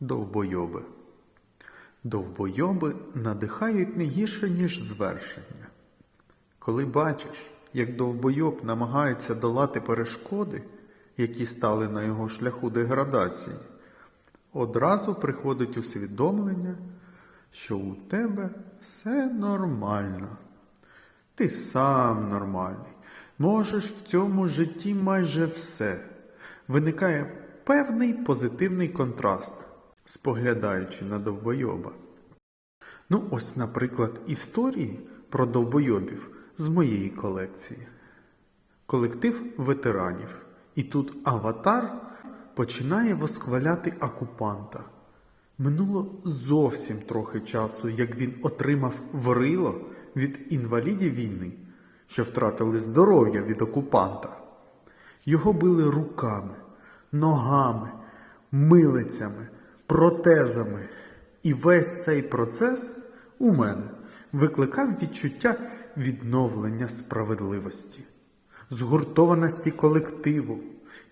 Довбойоби. Довбойоби надихають не гірше, ніж звершення. Коли бачиш, як довбойоб намагається долати перешкоди, які стали на його шляху деградації, одразу приходить усвідомлення, що у тебе все нормально. Ти сам нормальний. Можеш в цьому житті майже все. Виникає певний позитивний контраст, споглядаючи на довбойоба. Ну, ось, наприклад, історії про довбойобів з моєї колекції. Колектив ветеранів. І тут аватар починає восхваляти окупанта. Минуло зовсім трохи часу, як він отримав врило від інвалідів війни, що втратили здоров'я від окупанта. Його били руками, ногами, милицями, протезами. І весь цей процес у мене викликав відчуття відновлення справедливості, згуртованості колективу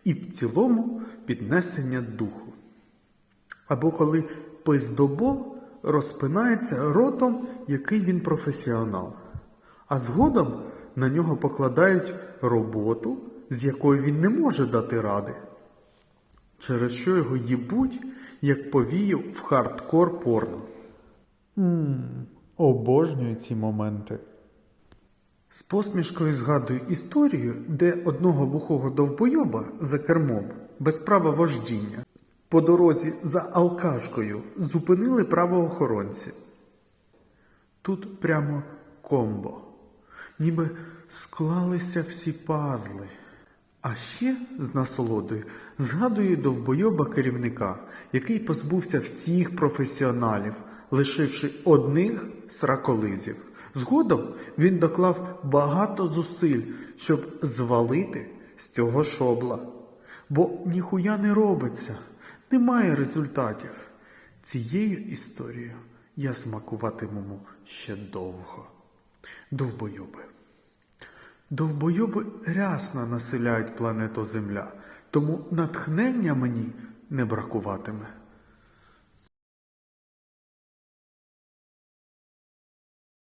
і в цілому піднесення духу. Або коли пиздобол розпинається ротом, який він професіонал, а згодом на нього покладають роботу, з якою він не може дати ради, через що його їбуть, як повію в хардкор порно. Ммм, обожнюю ці моменти. З посмішкою згадую історію, де одного бухого довбойоба за кермом без права вождіння по дорозі за алкашкою зупинили правоохоронці. Тут прямо комбо, ніби склалися всі пазли. А ще з насолодою згадую довбойоба керівника, який позбувся всіх професіоналів, лишивши одних сраколизів. Згодом він доклав багато зусиль, щоб звалити з цього шобла. Бо ніхуя не робиться, немає результатів. Цією історією я смакуватиму ще довго. Довбойоби. Довбойоби рясно населяють планету Земля, тому натхнення мені не бракуватиме.